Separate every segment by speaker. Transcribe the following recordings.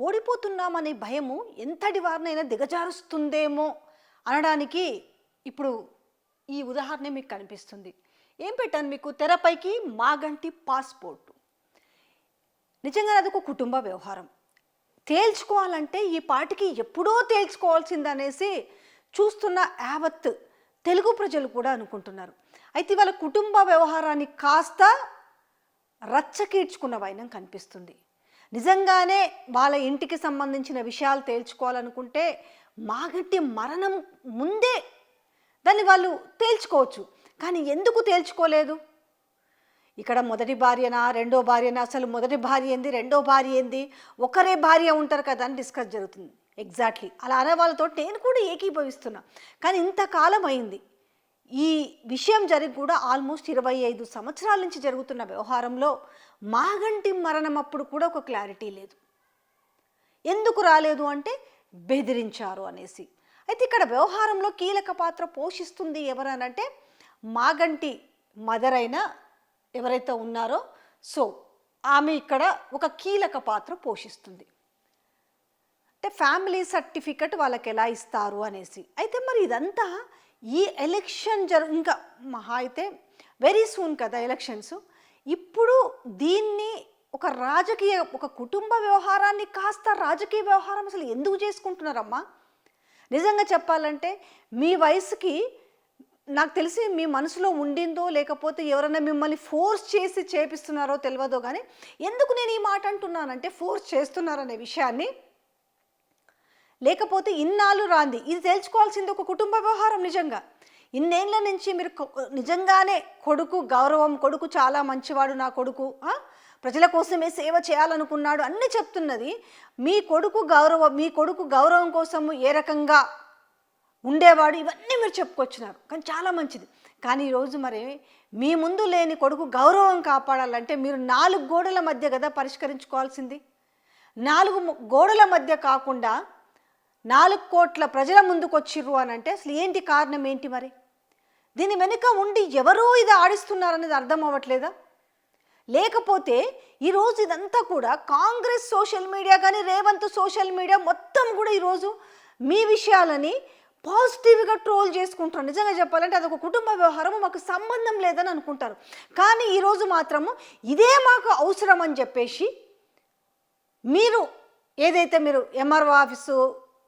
Speaker 1: ఓడిపోతున్నామనే భయము ఎంతటి వారినైనా దిగజారుస్తుందేమో అనడానికి ఇప్పుడు ఈ ఉదాహరణ మీకు కనిపిస్తుంది. ఏం పెట్టాను మీకు? తెరపైకి మాగంటి పాస్పోర్టు. నిజంగా అది ఒక కుటుంబ వ్యవహారం. తేల్చుకోవాలంటే ఈ పాటికి ఎప్పుడో తేల్చుకోవాల్సిందనేసి చూస్తున్న యావత్ తెలుగు ప్రజలు కూడా అనుకుంటున్నారు. అయితే వాళ్ళ కుటుంబ వ్యవహారాన్ని కాస్త రచ్చకీడ్చుకున్న వైనం కనిపిస్తుంది. నిజంగానే వాళ్ళ ఇంటికి సంబంధించిన విషయాలు తేల్చుకోవాలనుకుంటే మాగంటి మరణం ముందే దాన్ని వాళ్ళు తేల్చుకోవచ్చు. కానీ ఎందుకు తేల్చుకోలేదు? ఇక్కడ మొదటి భార్యనా రెండో భార్యనా? అసలు మొదటి భార్య ఏంది రెండో భార్య ఏంది? ఒకరే భార్య ఉంటారు కదా అని డిస్కస్ జరుగుతుంది. ఎగ్జాక్ట్లీ అలా అనే వాళ్ళతో నేను కూడా ఏకీభవిస్తున్నా. కానీ ఇంతకాలం అయింది. ఈ విషయం జరిగి కూడా ఆల్మోస్ట్ ఇరవై ఐదు సంవత్సరాల నుంచి జరుగుతున్న వ్యవహారంలో మాగంటి మరణం అప్పుడు కూడా ఒక క్లారిటీ లేదు. ఎందుకు రాలేదు అంటే బెదిరించారు అనేసి. అయితే ఇక్కడ వ్యవహారంలో కీలక పాత్ర పోషిస్తుంది ఎవరనంటే మాగంటి మదర్ అయిన ఎవరైతే ఉన్నారో సో ఆమె ఇక్కడ ఒక కీలక పాత్ర పోషిస్తుంది. అంటే ఫ్యామిలీ సర్టిఫికెట్ వాళ్ళకి ఎలా ఇస్తారు అనేసి. అయితే మరి ఇదంతా ఈ ఎలక్షన్ జరు ఇంకా మహా అయితే వెరీ సూన్ కదా ఎలక్షన్స్ ఇప్పుడు దీన్ని ఒక రాజకీయ ఒక కుటుంబ వ్యవహారాన్ని కాస్త రాజకీయ వ్యవహారం అసలు ఎందుకు చేసుకుంటున్నారమ్మా? నిజంగా చెప్పాలంటే మీ వయసుకి నాకు తెలిసి మీ మనసులో ఉండిందో లేకపోతే ఎవరైనా మిమ్మల్ని ఫోర్స్ చేసి చేపిస్తున్నారో తెలియదో కానీ ఎందుకు నేను ఈ మాట అంటున్నానంటే ఫోర్స్ చేస్తున్నారనే విషయాన్ని లేకపోతే ఇన్నాళ్ళు రాంది. ఇది తెలుసుకోవాల్సింది ఒక కుటుంబ వ్యవహారం నిజంగా. ఇన్నేళ్ళ నుంచి మీరు నిజంగానే కొడుకు గౌరవం కొడుకు చాలా మంచివాడు నా కొడుకు ప్రజల కోసమే సేవ చేయాలనుకున్నాడు అన్నీ చెప్తున్నది. మీ కొడుకు గౌరవం మీ కొడుకు గౌరవం కోసము ఏ రకంగా ఉండేవాడు ఇవన్నీ మీరు చెప్పుకొచ్చినారు. కానీ చాలా మంచిది. కానీ ఈరోజు మరి మీ ముందు లేని కొడుకు గౌరవం కాపాడాలంటే మీరు నాలుగు గోడల మధ్య కదా పరిష్కరించుకోవాల్సింది? నాలుగు గోడల మధ్య కాకుండా నాలుగు కోట్ల ప్రజల ముందుకొచ్చిర్రు అని అంటే అసలు ఏంటి కారణం ఏంటి మరి? దీని వెనుక ఉండి ఎవరో ఇది ఆడిస్తున్నారనేది అర్థం అవ్వట్లేదా? లేకపోతే ఈరోజు ఇదంతా కూడా కాంగ్రెస్ సోషల్ మీడియా కానీ రేవంత్ సోషల్ మీడియా మొత్తం కూడా ఈరోజు మీ విషయాలని పాజిటివ్గా ట్రోల్ చేసుకుంటారు నిజంగా చెప్పాలంటే అదొక కుటుంబ వ్యవహారం మాకు సంబంధం లేదని అనుకుంటారు. కానీ ఈరోజు మాత్రము ఇదే మాకు అవసరం అని చెప్పేసి మీరు ఏదైతే మీరు ఎంఆర్ఓ ఆఫీసు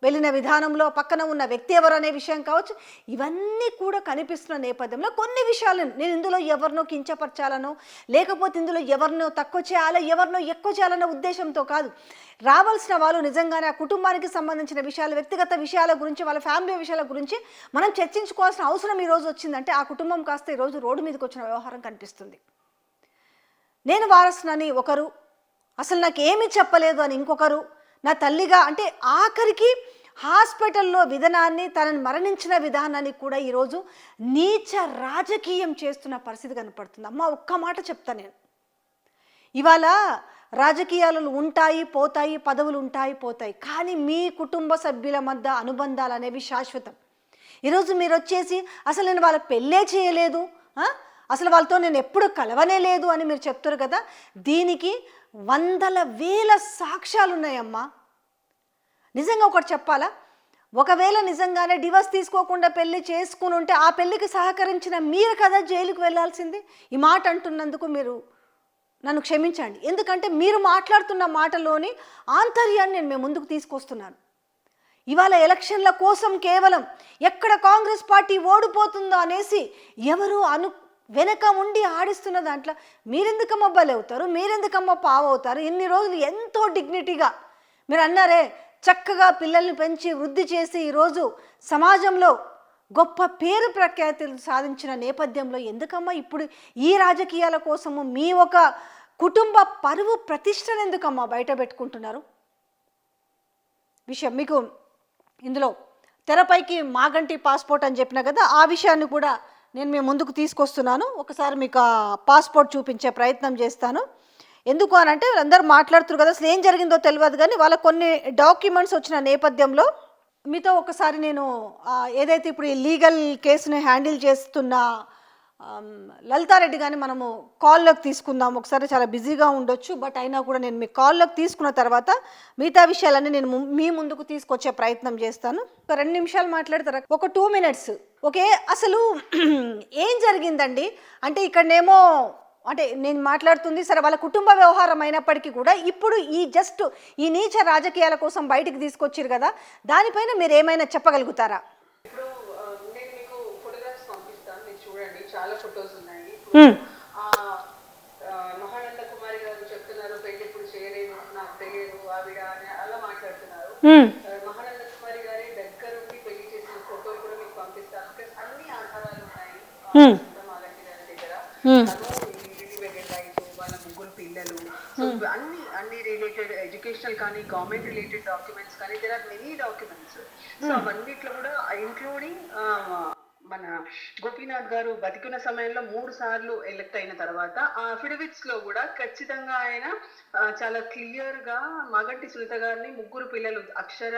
Speaker 1: వెళ్ళిన విధానంలో పక్కన ఉన్న వ్యక్తి ఎవరు అనే విషయం కావచ్చు ఇవన్నీ కూడా కనిపిస్తున్న నేపథ్యంలో కొన్ని విషయాలను నేను ఇందులో ఎవరినో కించపరచాలనో లేకపోతే ఇందులో ఎవరినో తక్కువ చేయాలో ఎవరినో ఎక్కువ చేయాలన్న ఉద్దేశంతో కాదు. రావాల్సిన వాళ్ళు నిజంగానే ఆ కుటుంబానికి సంబంధించిన విషయాలు వ్యక్తిగత విషయాల గురించి వాళ్ళ ఫ్యామిలీ విషయాల గురించి మనం చర్చించుకోవాల్సిన అవసరం ఈ రోజు వచ్చిందంటే ఆ కుటుంబం కాస్త ఈరోజు రోడ్డు మీదకి వచ్చిన వ్యవహారం కనిపిస్తుంది. నేను వారసునని ఒకరు అసలు నాకు ఏమీ చెప్పలేదు అని ఇంకొకరు నా తల్లిగా అంటే ఆఖరికి హాస్పిటల్లో విధానాన్ని తనని మరణించిన విధానాన్ని కూడా ఈరోజు నీచ రాజకీయం చేస్తున్న పరిస్థితి కనపడుతుంది. అమ్మ ఒక్క మాట చెప్తా నేను. ఇవాళ రాజకీయాలు ఉంటాయి పోతాయి పదవులు ఉంటాయి పోతాయి. కానీ మీ కుటుంబ సభ్యుల మధ్య అనుబంధాలు అనేవి శాశ్వతం. ఈరోజు మీరు వచ్చేసి అసలు నేను వాళ్ళకి పెళ్ళే చేయలేదు అసలు వాళ్ళతో నేను ఎప్పుడు కలవనే లేదు అని మీరు చెప్తారు కదా. దీనికి వందల వేల సాక్ష్యాలు ఉన్నాయమ్మా నిజంగా ఒకటి చెప్పాలా? ఒకవేళ నిజంగానే డివర్స్ తీసుకోకుండా పెళ్ళి చేసుకుని ఉంటే ఆ పెళ్ళికి సహకరించిన మీరు కదా జైలుకు వెళ్ళాల్సింది ఈ మాట అంటున్నందుకు మీరు నన్ను క్షమించండి. ఎందుకంటే మీరు మాట్లాడుతున్న మాటలోని ఆంతర్యాన్ని నేను మేము ముందుకు తీసుకొస్తున్నాను. ఇవాళ ఎలక్షన్ల కోసం కేవలం ఎక్కడ కాంగ్రెస్ పార్టీ ఓడిపోతుందో అనేసి ఎవరు అను వెనక ఉండి ఆడిస్తున్న దాంట్లో మీరెందుకమ్మ బలవుతారు? మీరెందుకమ్మ పావవుతారు? ఇన్ని రోజులు ఎంతో డిగ్నిటీగా మీరు అన్నారే చక్కగా పిల్లల్ని పెంచి వృద్ధి చేసి ఈరోజు సమాజంలో గొప్ప పేరు ప్రఖ్యాతులు సాధించిన నేపథ్యంలో ఎందుకమ్మా ఇప్పుడు ఈ రాజకీయాల కోసము మీ ఒక కుటుంబ పరువు ప్రతిష్టను ఎందుకమ్మా బయట పెట్టుకుంటున్నారు? విషయం మీకు ఇందులో తెరపైకి మాగంటి పాస్పోర్ట్ అని చెప్పిన కదా ఆ విషయాన్ని కూడా నేను మీ ముందుకు తీసుకొస్తున్నాను. ఒకసారి మీకు ఆ పాస్పోర్ట్ చూపించే ప్రయత్నం చేస్తాను. ఎందుకు అని అంటే వీళ్ళందరూ మాట్లాడుతున్నారు కదా అసలు ఏం జరిగిందో తెలియదు కానీ వాళ్ళ కొన్ని డాక్యుమెంట్స్ వచ్చిన నేపథ్యంలో మీతో ఒకసారి నేను ఏదైతే ఇప్పుడు ఈ లీగల్ కేసుని హ్యాండిల్ చేస్తున్న లలితారెడ్డి కానీ మనము కాల్లోకి తీసుకుందాం. ఒకసారి చాలా బిజీగా ఉండొచ్చు బట్ అయినా కూడా నేను మీ కాల్లోకి తీసుకున్న తర్వాత మిగతా విషయాలన్నీ నేను మీ ముందుకు తీసుకొచ్చే ప్రయత్నం చేస్తాను. ఒక రెండు నిమిషాలు మాట్లాడతారా? ఒక టూ మినిట్స్. ఓకే? అసలు ఏం జరిగిందండి? అంటే ఇక్కడనేమో అంటే నేను మాట్లాడుతుంది సరే వాళ్ళ కుటుంబ వ్యవహారం అయినప్పటికీ కూడా ఇప్పుడు ఈ జస్ట్ ఈ నీచ రాజకీయాల కోసం బయటికి తీసుకొచ్చారు కదా దానిపైన మీరు ఏమైనా చెప్పగలుగుతారా
Speaker 2: ఇప్పుడు ఆ, నేను మీకు ఫోటోగ్రాఫ్స్ పంపిస్తాను మీరు చూడండి చాలా ఫొటోస్ ఉన్నాయి
Speaker 1: మ్మ్.
Speaker 2: ఆ, ఆ, మహానంద కుమారి గారు చెప్తున్నారు పెళ్ళి ఇప్పుడు చేయలేదు నాకు తెలియదు ఆవిడ అలా మాట్లాడుతున్నారు
Speaker 1: మ్మ్.
Speaker 2: ఆ, మహానంద కుమారి గారి దగ్గరుండి పెళ్ళి చేసిన ఫోటోలు కూడా మీకు పంపిస్తాను Because అన్ని ఆధారాలు ఉన్నాయి ఆ,
Speaker 1: మ్మ్.
Speaker 2: సునీత మాగంటి గారి దగ్గర
Speaker 1: మ్మ్.
Speaker 2: తను ఇంటికి వెళ్ళే లైఫ్ వాళ్ళ ముగ్గురు పిల్లలు సో అన్ని అన్ని రిలేటెడ్ ఎడ్యుకేషనల్ కానీ గవర్నమెంట్ రిలేటెడ్ డాక్యుమెంట్స్ కానీ there are many documents so అవన్నిట్లో కూడా ఇంక్లూడింగ్ మన గోపీనాథ్ గారు బతికున్న సమయంలో మూడు సార్లు ఎలక్ట్ అయిన తర్వాత ఆ అఫిడవిట్స్లో కూడా ఖచ్చితంగా ఆయన చాలా క్లియర్గా మగంటి సునీత గారిని ముగ్గురు పిల్లలు అక్షర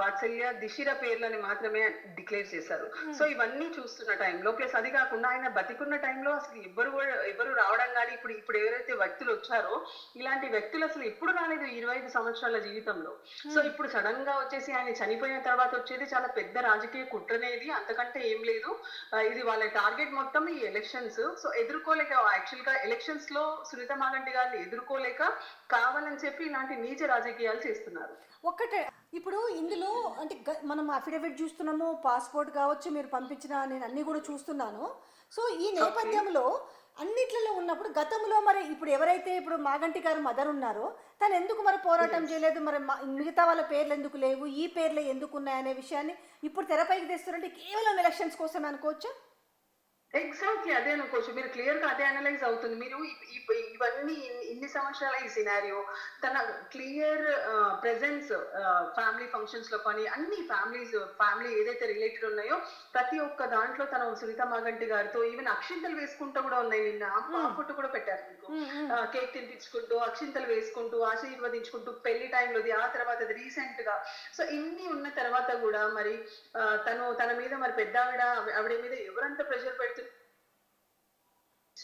Speaker 2: వాత్సల్య దిశిర పేర్లని మాత్రమే డిక్లేర్ చేశారు. సో ఇవన్నీ చూస్తున్న టైంలో ప్లస్ అది కాకుండా ఆయన బతికున్న టైంలో అసలు ఎవరు ఎవరు రావడం కానీ ఇప్పుడు ఇప్పుడు ఎవరైతే వ్యక్తులు వచ్చారో ఇలాంటి వ్యక్తులు అసలు ఎప్పుడు రాలేదు ఇరవై ఐదు సంవత్సరాల జీవితంలో. సో ఇప్పుడు సడన్గా వచ్చేసి ఆయన చనిపోయిన తర్వాత వచ్చేది చాలా పెద్ద రాజకీయ కుట్రనేది అంతకంటే ఏం లేదు. ఇది వాళ్ళ టార్గెట్ మొత్తం ఈ ఎలక్షన్స్ సో ఎదుర్కోలేక యాక్చువల్గా ఎలక్షన్స్లో సునీత మాగంటి గారిని ఎదుర్కోలేక కావాలని చెప్పి ఇలాంటి నీచ రాజకీయాలు చేస్తున్నారు.
Speaker 1: ఒక్కటే ఇప్పుడు ఇందులో అంటే మనం అఫిడవిట్ చూస్తున్నాము పాస్పోర్ట్ కావచ్చు మీరు పంపించిన నేను అన్నీ కూడా చూస్తున్నాను. సో ఈ నేపథ్యంలో అన్నిట్లలో ఉన్నప్పుడు గతంలో మరి ఇప్పుడు ఎవరైతే ఇప్పుడు మాగంటి గారు మదర్ ఉన్నారో తను ఎందుకు మరి పోరాటం చేయలేదు? మరి మిగతా వాళ్ళ పేర్లు ఎందుకు లేవు? ఈ పేర్లు ఎందుకు ఉన్నాయనే విషయాన్ని ఇప్పుడు తెరపైకి తెస్తున్నారంటే కేవలం ఎలక్షన్స్ కోసం అనుకోవచ్చు?
Speaker 2: ఎగ్జాక్ట్లీ అదే అనుకోవచ్చు. మీరు క్లియర్గా అదే అనలైజ్ అవుతుంది. మీరు ఇవన్నీ ఇన్ని- సంవత్సరాల ఈ సినారియో తన క్లియర్ ప్రెజెన్స్ ఫ్యామిలీ ఫంక్షన్స్లో కానీ అన్ని ఫ్యామిలీస్ ఫ్యామిలీ ఏదైతే రిలేటెడ్ ఉన్నాయో ప్రతి ఒక్క దాంట్లో తన సునీత మాగంటి గారితో ఈవెన్ అక్షింతలు వేసుకుంటూ కూడా ఉన్నాయి నిన్న. ఫోటో కూడా పెట్టారు మీకు. కేక్ తినిపించుకుంటూ అక్షింతలు వేసుకుంటూ ఆశీర్వదించుకుంటూ పెళ్ళి టైంలోది ఆ తర్వాత అది రీసెంట్గా సో ఇన్ని ఉన్న తర్వాత కూడా మరి తను తన మీద మరి పెద్ద ఆవిడ ఆవిడ మీద ఎవరంత ప్రెషర్ పెడుతున్నారు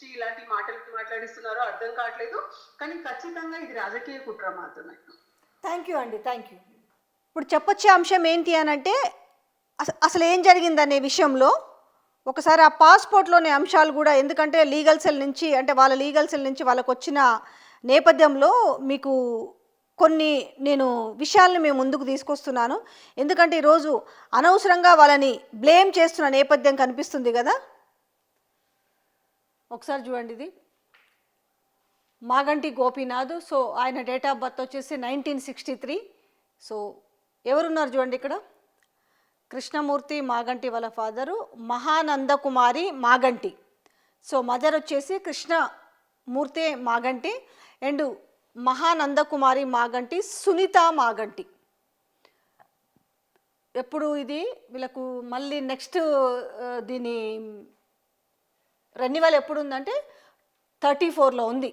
Speaker 2: ఇలాంటి మాటలు మాట్లాడిస్తున్నారో అర్థం కావట్లేదు. కానీ ఖచ్చితంగా ఇది రాజకీయ కుట్ర మాత్రమే.
Speaker 1: థ్యాంక్ యూ అండి థ్యాంక్ యూ ఇప్పుడు చెప్పొచ్చే అంశం ఏంటి అని అంటే అస- అసలు ఏం జరిగిందనే విషయంలో ఒకసారి ఆ పాస్పోర్ట్లోని అంశాలు కూడా ఎందుకంటే లీగల్ సెల్ నుంచి అంటే వాళ్ళ లీగల్ సెల్ నుంచి వాళ్ళకు వచ్చిన నేపథ్యంలో మీకు కొన్ని నేను విషయాలను మేము ముందుకు తీసుకొస్తున్నాను. ఎందుకంటే ఈరోజు అనవసరంగా వాళ్ళని బ్లేమ్ చేస్తున్న నేపథ్యం కనిపిస్తుంది కదా. ఒకసారి చూడండి ఇది. మాగంటి గోపీనాథ్. సో ఆయన డేట్ ఆఫ్ బర్త్ వచ్చేసి నైన్టీన్ సిక్స్టీ త్రీ. సో ఎవరున్నారు చూడండి ఇక్కడ? కృష్ణమూర్తి మాగంటి వాళ్ళ father Mahanandakumari Maganti. So mother వచ్చేసి కృష్ణమూర్తి మాగంటి. అండ్ మహానందకుమారి మాగంటి సునీత మాగంటి. ఎప్పుడు ఇది? వీళ్ళకు మళ్ళీ నెక్స్ట్ దీని రెన్యువల్ ఎప్పుడు ఉందంటే థర్టీ ఫోర్లో ఉంది.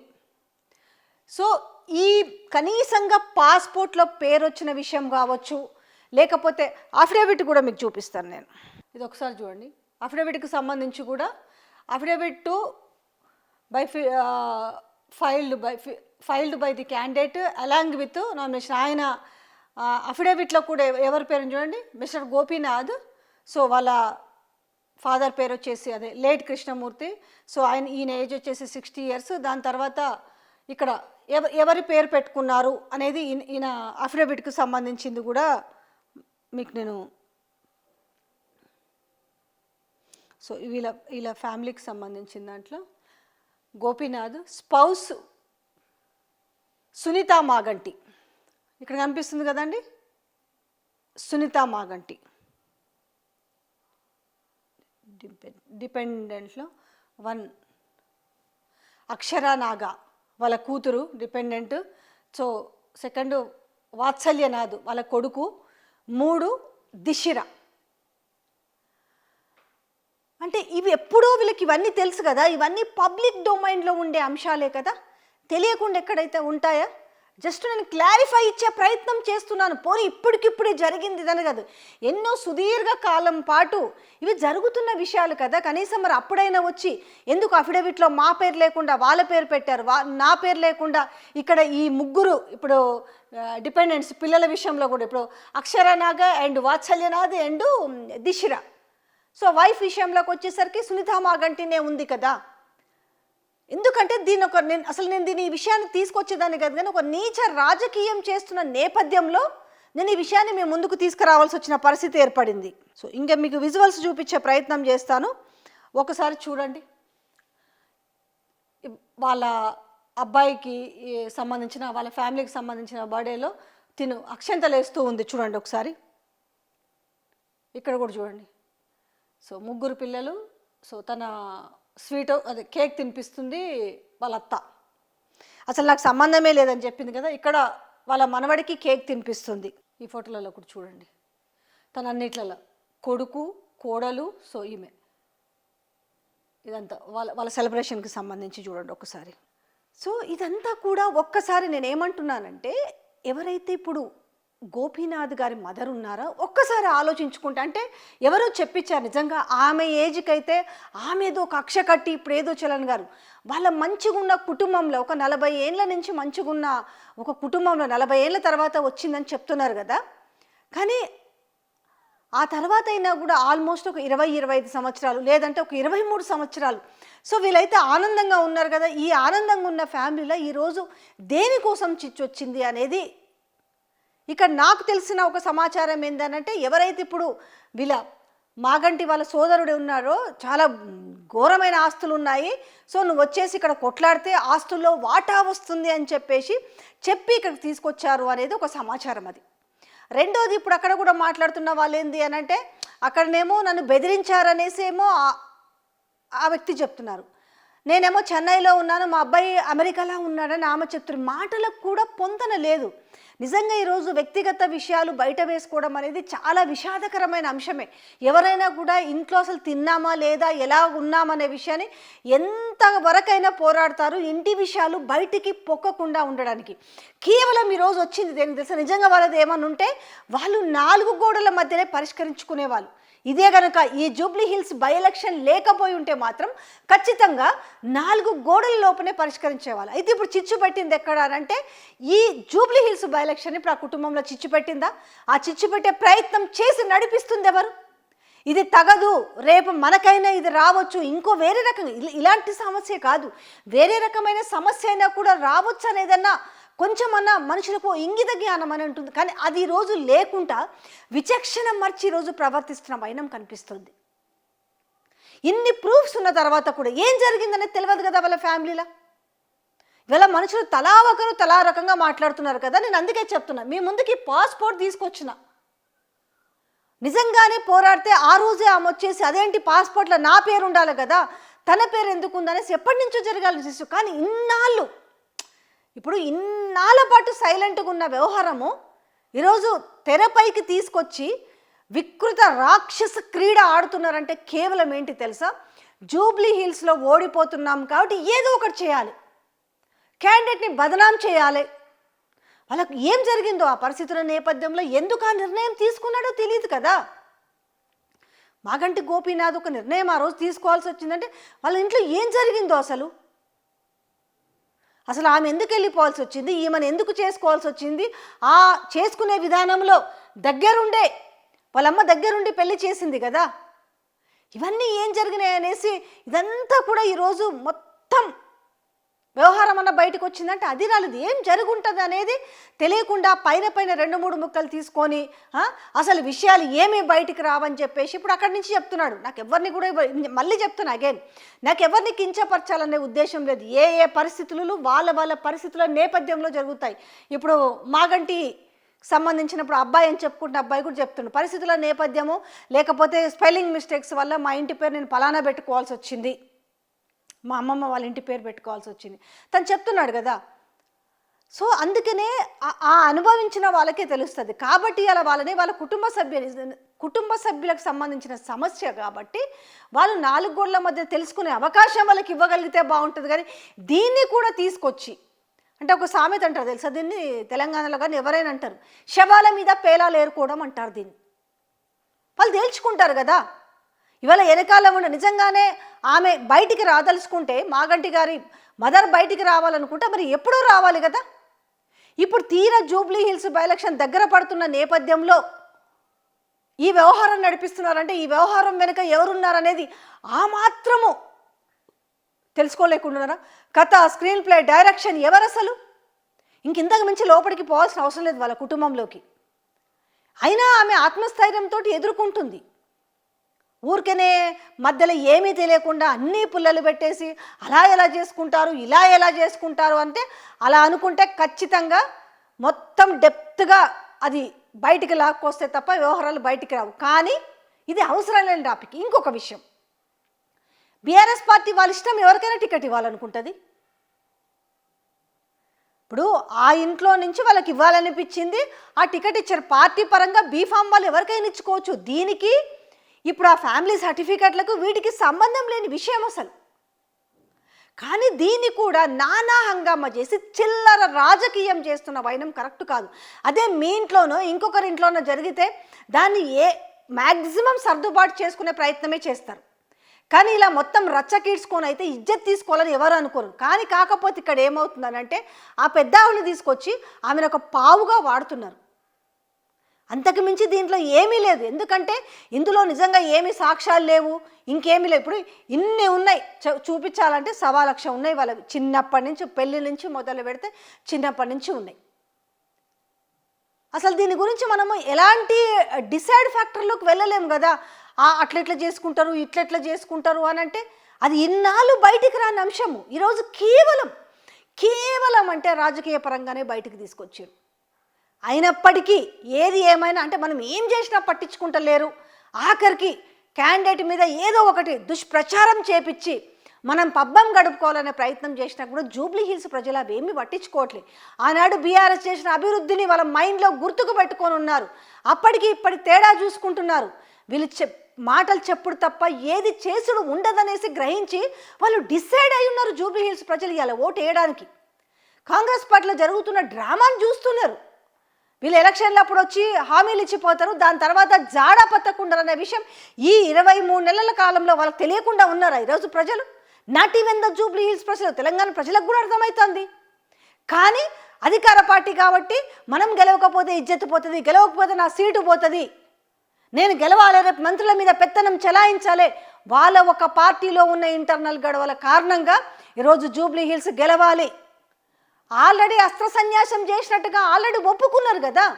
Speaker 1: సో ఈ కనీసంగా పాస్పోర్ట్లో పేరు వచ్చిన విషయం కావచ్చు లేకపోతే అఫిడవిట్ కూడా మీకు చూపిస్తాను నేను. ఇది ఒకసారి చూడండి. అఫిడవిట్కి సంబంధించి కూడా affidavit to by filed by filed by the candidate along with nomination. ఆయన అఫిడవిట్లో కూడా ఎవరి పేరుని చూడండి? మిస్టర్ గోపీనాథ్. సో వాళ్ళ ఫాదర్ పేరు వచ్చేసి అదే లేట్ కృష్ణమూర్తి. సో ఆయన ఈయన ఏజ్ వచ్చేసి సిక్స్టీ ఇయర్స్. దాని తర్వాత ఇక్కడ ఎవ ఎవరి పేరు పెట్టుకున్నారు అనేది ఈయన- ఈయన అఫిడవిట్కి సంబంధించింది కూడా మీకు నేను సో వీళ్ళ వీళ్ళ ఫ్యామిలీకి సంబంధించిన దాంట్లో. గోపీనాథ్ స్పౌస్ సునీత మాగంటి. ఇక్కడ కనిపిస్తుంది కదండి? సునీత మాగంటి. డిపెండ్ డిపెండెంట్లో వన్. అక్షర నాగా వాళ్ళ కూతురు డిపెండెంట్. సో సెకండ్ వాత్సల్యనాథ్ వాళ్ళ కొడుకు. మూడు దిశిర. అంటే ఇవి ఎప్పుడో వీళ్ళకి ఇవన్నీ తెలుసు కదా ఇవన్నీ పబ్లిక్ డొమైన్లో ఉండే అంశాలే కదా. తెలియకుండా ఎక్కడైతే ఉంటాయా జస్ట్ నేను క్లారిఫై ఇచ్చే ప్రయత్నం చేస్తున్నాను. పోనీ ఇప్పటికిప్పుడే జరిగింది ఇదని కాదు. ఎన్నో సుదీర్ఘ కాలం పాటు ఇవి జరుగుతున్న విషయాలు కదా. కనీసం మరి అప్పుడైనా వచ్చి ఎందుకు అఫిడవిట్లో మా పేరు లేకుండా వాళ్ళ పేరు పెట్టారు? వా నా పేరు లేకుండా ఇక్కడ ఈ ముగ్గురు ఇప్పుడు డిపెండెంట్స్ పిల్లల విషయంలో కూడా ఇప్పుడు Aksharanaga and Vatsalyanath and Dishira. So wife విషయంలోకి వచ్చేసరికి సునీత మాగంటినే ఉంది కదా. ఎందుకంటే దీని ఒక నేను అసలు నేను దీని ఈ విషయాన్ని తీసుకొచ్చేదాన్ని కాదు కానీ ఒక నీచ రాజకీయం చేస్తున్న నేపథ్యంలో నేను ఈ విషయాన్ని మేము ముందుకు తీసుకురావాల్సి వచ్చిన పరిస్థితి ఏర్పడింది. సో ఇంకా మీకు విజువల్స్ చూపించే ప్రయత్నం చేస్తాను. ఒకసారి చూడండి. వాళ్ళ అబ్బాయికి సంబంధించిన వాళ్ళ ఫ్యామిలీకి సంబంధించిన బర్త్డేలో తిను అక్షంతలు వేస్తూ ఉంది. చూడండి ఒకసారి. ఇక్కడ కూడా చూడండి. సో ముగ్గురు పిల్లలు సో తన స్వీట్ అదే కేక్ తినిపిస్తుంది వాళ్ళ అత్త అసలు నాకు సంబంధమే లేదని చెప్పింది కదా ఇక్కడ వాళ్ళ మనవడికి కేక్ తినిపిస్తుంది. ఈ ఫోటోలలో కూడా చూడండి. తన అన్నిట్లలో కొడుకు కోడలు సో ఈమె. ఇదంతా వాళ్ళ వాళ్ళ సెలబ్రేషన్కి సంబంధించి చూడండి ఒకసారి. సో ఇదంతా కూడా ఒక్కసారి నేను ఏమంటున్నానంటే ఎవరైతే ఇప్పుడు గోపీనాథ్ గారి మదర్ ఉన్నారా? ఒక్కసారి ఆలోచించుకుంటే అంటే ఎవరో చెప్పించారు నిజంగా ఆమె ఏజ్కి అయితే ఆమె ఏదో ఒక కట్టి ఇప్పుడు ఏదో చలన్ గారు. వాళ్ళ మంచిగున్న కుటుంబంలో ఒక నలభై ఏళ్ళ నుంచి మంచిగా ఉన్న ఒక కుటుంబంలో నలభై ఏళ్ళ తర్వాత వచ్చిందని చెప్తున్నారు కదా. కానీ ఆ తర్వాత అయినా కూడా ఆల్మోస్ట్ ఒక ఇరవై ఇరవై ఐదు సంవత్సరాలు లేదంటే ఒక ఇరవై మూడు సంవత్సరాలు. సో వీళ్ళైతే ఆనందంగా ఉన్నారు కదా. ఈ ఆనందంగా ఉన్న ఫ్యామిలీలో ఈరోజు దేనికోసం చిచ్చొచ్చింది అనేది ఇక్కడ నాకు తెలిసిన ఒక సమాచారం ఏంటంటే ఎవరైతే ఇప్పుడు వీళ్ళ మాగంటి వాళ్ళ సోదరుడు ఉన్నారో చాలా ఘోరమైన ఆస్తులు ఉన్నాయి సో నువ్వు వచ్చేసి ఇక్కడ కొట్లాడితే ఆస్తుల్లో వాటా వస్తుంది అని చెప్పేసి చెప్పి ఇక్కడికి తీసుకొచ్చారు అనేది ఒక సమాచారం అది. రెండోది ఇప్పుడు అక్కడ కూడా మాట్లాడుతున్న వాళ్ళు ఏంది అని అంటే అక్కడనేమో నన్ను బెదిరించారనేసి ఏమో ఆ వ్యక్తి చెప్తున్నారు. నేనేమో చెన్నైలో ఉన్నాను మా అబ్బాయి అమెరికాలో ఉన్నాడని ఆమె చెప్తున్న మాటలకు కూడా పొంతన లేదు. నిజంగా ఈరోజు వ్యక్తిగత విషయాలు బయట వేసుకోవడం అనేది చాలా విషాదకరమైన అంశమే. ఎవరైనా కూడా ఇంట్లో అసలు తిన్నామా లేదా ఎలా ఉన్నామనే విషయాన్ని ఎంత వరకైనా పోరాడతారు ఇంటి విషయాలు బయటికి పొక్కకుండా ఉండడానికి. కేవలం ఈరోజు వచ్చింది దేనికి తెలుసా? నిజంగా వాళ్ళది ఏమన్నా ఉంటే వాళ్ళు నాలుగు గోడల మధ్యనే పరిష్కరించుకునేవాళ్ళు. ఇదే గనక ఈ జూబ్లీ హిల్స్ బై ఎలక్షన్ లేకపోయి ఉంటే మాత్రం ఖచ్చితంగా నాలుగు గోడల లోపనే పరిష్కరించేవాళ్ళు. అయితే ఇప్పుడు చిచ్చు పెట్టింది ఎక్కడ అని అంటే ఈ జూబ్లీ హిల్స్ బై ఎలక్షన్ ఇప్పుడు ఆ కుటుంబంలో చిచ్చు పెట్టిందా? ఆ చిచ్చు పెట్టే ప్రయత్నం చేసి నడిపిస్తుంది ఎవరు? ఇది తగదు రేపు మనకైనా ఇది రావచ్చు ఇంకో వేరే రకంగా. ఇలాంటి సమస్య కాదు. వేరే రకమైన సమస్య అయినా కూడా రావచ్చు అనేదన్నా కొంచెమన్నా మనుషులకు ఇంగిత జ్ఞానం అని ఉంటుంది. కానీ అది రోజు లేకుండా విచక్షణ మర్చి ఈ రోజు ప్రవర్తిస్తున్న వైనం కనిపిస్తుంది. ఇన్ని ప్రూఫ్స్ ఉన్న తర్వాత కూడా ఏం జరిగిందనేది తెలియదు కదా వాళ్ళ ఫ్యామిలీలో? ఇవాళ మనుషులు తలా ఒకరు తలా రకంగా మాట్లాడుతున్నారు కదా నేను అందుకే చెప్తున్నా. మీ ముందుకి పాస్పోర్ట్ తీసుకొచ్చిన. నిజంగానే పోరాడితే ఆ రోజే ఆమె వచ్చేసి అదేంటి పాస్పోర్ట్లో నా పేరు ఉండాలి కదా తన పేరు ఎందుకు ఉందనేసి ఎప్పటి నుంచో జరగాలి చేసు కానీ ఇన్నాళ్ళు ఇప్పుడు ఇన్నాళ్ళ పాటు సైలెంట్గా ఉన్న వ్యవహారము ఈరోజు తెరపైకి తీసుకొచ్చి వికృత రాక్షస క్రీడ ఆడుతున్నారంటే కేవలం ఏంటి తెలుసా? జూబ్లీ హిల్స్లో ఓడిపోతున్నాం కాబట్టి ఏదో ఒకటి చేయాలి. క్యాండిడేట్ని బదనాం చేయాలి. వాళ్ళకు ఏం జరిగిందో ఆ పరిస్థితుల నేపథ్యంలో ఎందుకు ఆ నిర్ణయం తీసుకున్నాడో తెలియదు కదా. మాగంటి గోపీనాథ్ ఒక నిర్ణయం ఆ రోజు తీసుకోవాల్సి వచ్చిందంటే వాళ్ళ ఇంట్లో ఏం జరిగిందో అసలు? అసలు ఆమె ఎందుకు వెళ్ళిపోవాల్సి వచ్చింది? ఈమెను ఎందుకు చేసుకోవాల్సి వచ్చింది? ఆ చేసుకునే విధానంలో దగ్గరుండే వాళ్ళమ్మ దగ్గరుండి పెళ్ళి చేసింది కదా. ఇవన్నీ ఏం జరిగినాయి అనేసి ఇదంతా కూడా ఈరోజు మొత్తం వ్యవహారం అన్న బయటకు వచ్చిందంటే అది రాలేదు. ఏం జరుగుంటుంది అనేది తెలియకుండా పైన పైన రెండు మూడు ముక్కలు తీసుకొని అసలు విషయాలు ఏమీ బయటికి రావని చెప్పేసి ఇప్పుడు అక్కడి నుంచి చెప్తున్నాడు. నాకు ఎవరిని కూడా మళ్ళీ చెప్తున్నా అగైన్ నాకు ఎవరిని కించపరచాలనే ఉద్దేశం లేదు. ఏ ఏ పరిస్థితులు వాళ్ళ వాళ్ళ పరిస్థితుల నేపథ్యంలో జరుగుతాయి. ఇప్పుడు మాగంటి సంబంధించినప్పుడు అబ్బాయి అని చెప్పుకుంటున్న అబ్బాయి కూడా చెప్తుండు. పరిస్థితుల నేపథ్యము లేకపోతే స్పెల్లింగ్ మిస్టేక్స్ వల్ల మా ఇంటి పేరు నేను పలానా పెట్టుకోవాల్సి వచ్చింది. మా అమ్మమ్మ వాళ్ళ ఇంటి పేరు పెట్టుకోవాల్సి వచ్చింది. తను చెప్తున్నాడు కదా. సో అందుకనే ఆ- అనుభవించిన వాళ్ళకే తెలుస్తుంది. కాబట్టి అలా వాళ్ళని వాళ్ళ కుటుంబ సభ్యులు కుటుంబ సభ్యులకు సంబంధించిన సమస్య కాబట్టి వాళ్ళు నాలుగు గోళ్ళ మధ్య తెలుసుకునే అవకాశం వాళ్ళకి ఇవ్వగలిగితే బాగుంటుంది. కానీ దీన్ని కూడా తీసుకొచ్చి అంటే ఒక సామెత అంటారు తెలుసా? దీన్ని తెలంగాణలో కానీ ఎవరైనా అంటారు. శవాల మీద పేలాలు ఏరుకోవడం అంటారు దీన్ని. వాళ్ళు తేల్చుకుంటారు కదా. ఇవాళ వెనకాల ఉన్న నిజంగానే ఆమె బయటికి రాదలుచుకుంటే మాగంటి గారి మదర్ బయటికి రావాలనుకుంటే మరి ఎప్పుడూ రావాలి కదా? ఇప్పుడు తీరా జూబ్లీ హిల్స్ బైలక్షన్ దగ్గర పడుతున్న నేపథ్యంలో ఈ వ్యవహారం నడిపిస్తున్నారంటే ఈ వ్యవహారం వెనుక ఎవరున్నారనేది ఆ మాత్రము తెలుసుకోలేకుండా కథ స్క్రీన్ ప్లే డైరెక్షన్ ఎవరు అసలు ఇంకింతకు మించి లోపలికి పోవాల్సిన అవసరం లేదు వాళ్ళ కుటుంబంలోకి. అయినా ఆమె ఆత్మస్థైర్యంతో ఎదుర్కొంటుంది. ఊరికనే మధ్యలో ఏమీ తెలియకుండా అన్నీ పుల్లలు పెట్టేసి అలా ఎలా చేసుకుంటారు ఇలా ఎలా చేసుకుంటారు అంటే అలా అనుకుంటే ఖచ్చితంగా మొత్తం డెప్త్గా అది బయటికి లాక్కొస్తే తప్ప వ్యవహారాలు బయటికి రావు. కానీ ఇది అవసరం లేని టాపిక్. ఇంకొక విషయం. బీఆర్ఎస్ పార్టీ వాళ్ళ ఇష్టం ఎవరికైనా టికెట్ ఇవ్వాలనుకుంటుంది? ఇప్పుడు ఆ ఇంట్లో నుంచి వాళ్ళకి ఇవ్వాలనిపించింది ఆ టికెట్ ఇచ్చారు. పార్టీ పరంగా బీఫామ్ వాళ్ళు ఎవరికైనా ఇచ్చుకోవచ్చు. దీనికి ఇప్పుడు ఆ ఫ్యామిలీ సర్టిఫికెట్లకు వీటికి సంబంధం లేని విషయం అసలు. కానీ దీన్ని కూడా నానా హంగామా చేసి చిల్లర రాజకీయం చేస్తున్న వైనం కరెక్ట్ కాదు. అదే మీ ఇంట్లోనో ఇంకొకరి ఇంట్లోనో జరిగితే దాన్ని ఏ మ్యాక్సిమం సర్దుబాటు చేసుకునే ప్రయత్నమే చేస్తారు. కానీ ఇలా మొత్తం రచ్చకీడ్చుకొని అయితే ఇజ్జత్ తీసుకోవాలని ఎవరు అనుకోరు. కానీ కాకపోతే ఇక్కడ ఏమవుతుందనంటే ఆ పెద్ద తీసుకొచ్చి ఆమెను ఒక పావుగా వాడుతున్నారు. అంతకు మించి దీంట్లో ఏమీ లేదు. ఎందుకంటే ఇందులో నిజంగా ఏమీ సాక్ష్యాలు లేవు. ఇంకేమీ లేవు. ఇప్పుడు ఇన్ని ఉన్నాయి. చూ- చూపించాలంటే సవా లక్ష ఉన్నాయి వాళ్ళవి. చిన్నప్పటి నుంచి పెళ్ళి నుంచి మొదలు పెడితే చిన్నప్పటి నుంచి ఉన్నాయి. అసలు దీని గురించి మనము ఎలాంటి డిసైడ్ ఫ్యాక్టర్లోకి వెళ్ళలేము కదా. ఆ, అట్లా ఇట్లా చేసుకుంటారు ఇట్లా ఇట్లా చేసుకుంటారు అని అంటే అది ఇన్నాళ్ళు బయటికి రాని అంశము. ఈరోజు కేవలం కేవలం అంటే రాజకీయ పరంగానే బయటికి తీసుకొచ్చారు. అయినప్పటికీ ఏది ఏమైనా అంటే మనం ఏం చేసినా పట్టించుకుంటలేరు. ఆఖరికి క్యాండిడేట్ మీద ఏదో ఒకటి దుష్ప్రచారం చేపించి మనం పబ్బం గడుపుకోవాలనే ప్రయత్నం చేసినా కూడా జూబ్లీ హిల్స్ ప్రజలు అవి ఏమి పట్టించుకోవట్లేదు ఆనాడు బీఆర్ఎస్ చేసిన అభివృద్ధిని వాళ్ళ మైండ్లో గుర్తుకు పెట్టుకొని ఉన్నారు. అప్పటికి ఇప్పటి తేడా చూసుకుంటున్నారు. వీళ్ళు చెప్ మాటలు చెప్పుడు తప్ప ఏది చేసుడు ఉండదనేసి గ్రహించి వాళ్ళు డిసైడ్ అయి ఉన్నారు జూబ్లీ హిల్స్ ప్రజలు ఇలా ఓటు వేయడానికి. కాంగ్రెస్ పార్టీలో జరుగుతున్న డ్రామాను చూస్తున్నారు. వీళ్ళు ఎలక్షన్లు అప్పుడు వచ్చి హామీలు ఇచ్చిపోతారు దాని తర్వాత జాడ పత్తకుండా అనే విషయం ఈ ఇరవై మూడు నెలల కాలంలో వాళ్ళకి తెలియకుండా ఉన్నారా ఈరోజు ప్రజలు? Not even the Jubilee Hills ప్రజలు తెలంగాణ ప్రజలకు కూడా అర్థమవుతుంది కానీ అధికార పార్టీ కాబట్టి మనం గెలవకపోతే ఇజ్జత్ పోతుంది గెలవకపోతే నా సీటు పోతుంది. నేను గెలవాలి రేపు మంత్రుల మీద పెత్తనం చెలాయించాలి. వాళ్ళ ఒక పార్టీలో ఉన్న ఇంటర్నల్ గడవల కారణంగా ఈరోజు జూబ్లీ హిల్స్ గెలవాలి. ఆల్రెడీ అస్త్ర సన్యాసం చేసినట్టుగా ఆల్రెడీ ఒప్పుకున్నారు కదా.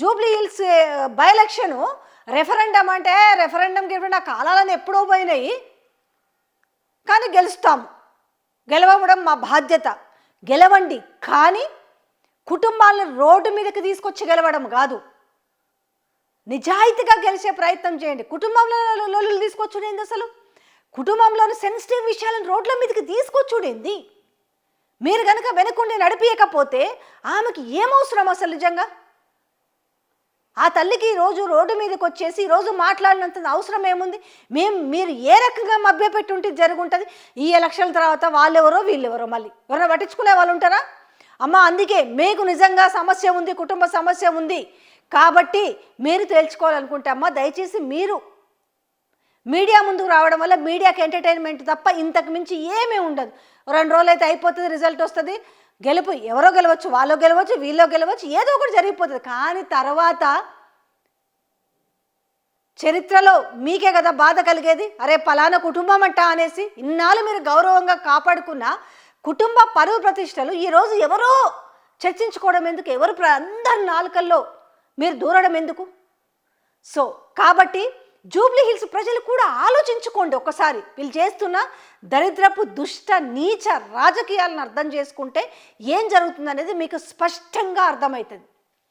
Speaker 1: Jubilee Hills by election referendum అంటే రెఫరెండం గెలిపిన కాలాలను ఎప్పుడో పోయినాయి. కానీ గెలుస్తాం. గెలవడం మా బాధ్యత. గెలవండి. కానీ కుటుంబాలను రోడ్డు మీదకి తీసుకొచ్చి గెలవడం కాదు. నిజాయితీగా గెలిచే ప్రయత్నం చేయండి. కుటుంబంలో లొల్లులు తీసుకొచ్చుడేంది అసలు? కుటుంబంలోని సెన్సిటివ్ విషయాలను రోడ్ల మీదకి తీసుకొచ్చుడేంది? మీరు కనుక వెనుకుండి నడిపించకపోతే ఆమెకి ఏమవసరం అసలు నిజంగా? ఆ తల్లికి రోజు రోడ్డు మీదకి వచ్చేసి రోజు మాట్లాడినంత అవసరం ఏముంది? మేము మీరు ఏ రకంగా మభ్యపెట్టి ఉంటే జరుగుంటుంది? ఈ ఎలక్షన్ల తర్వాత వాళ్ళెవరో వీళ్ళెవరో మళ్ళీ. ఎవరైనా పట్టించుకునే వాళ్ళు ఉంటారా? అమ్మ అందుకే మీకు నిజంగా సమస్య ఉంది కుటుంబ సమస్య ఉంది. కాబట్టి మీరు తేల్చుకోవాలనుకుంటే అమ్మ దయచేసి మీరు మీడియా ముందుకు రావడం వల్ల మీడియాకి ఎంటర్టైన్మెంట్ తప్ప ఇంతకు మించి ఏమీ ఉండదు. రెండు రోజులు అయితే అయిపోతుంది రిజల్ట్ వస్తుంది. గెలుపు ఎవరో గెలవచ్చు వాళ్ళో గెలవచ్చు వీళ్ళో గెలవచ్చు ఏదో ఒకటి జరిగిపోతుంది. కానీ తర్వాత చరిత్రలో మీకే కదా బాధ కలిగేది? అరే పలానా కుటుంబం అంట అనేసి ఇన్నాళ్ళు మీరు గౌరవంగా కాపాడుకున్న కుటుంబ పరువు ప్రతిష్టలు ఈరోజు ఎవరో చర్చించుకోవడం ఎందుకు? ఎవరు అందరి నాలుకల్లో మీరు దూరడం ఎందుకు? సో కాబట్టి జూబ్లీ హిల్స్ ప్రజలు కూడా ఆలోచించుకోండి ఒకసారి. వీళ్ళు చేస్తున్న దరిద్రపు దుష్ట నీచ రాజకీయాలను అర్థం చేసుకుంటే ఏం జరుగుతుందనేది మీకు స్పష్టంగా అర్థమవుతుంది.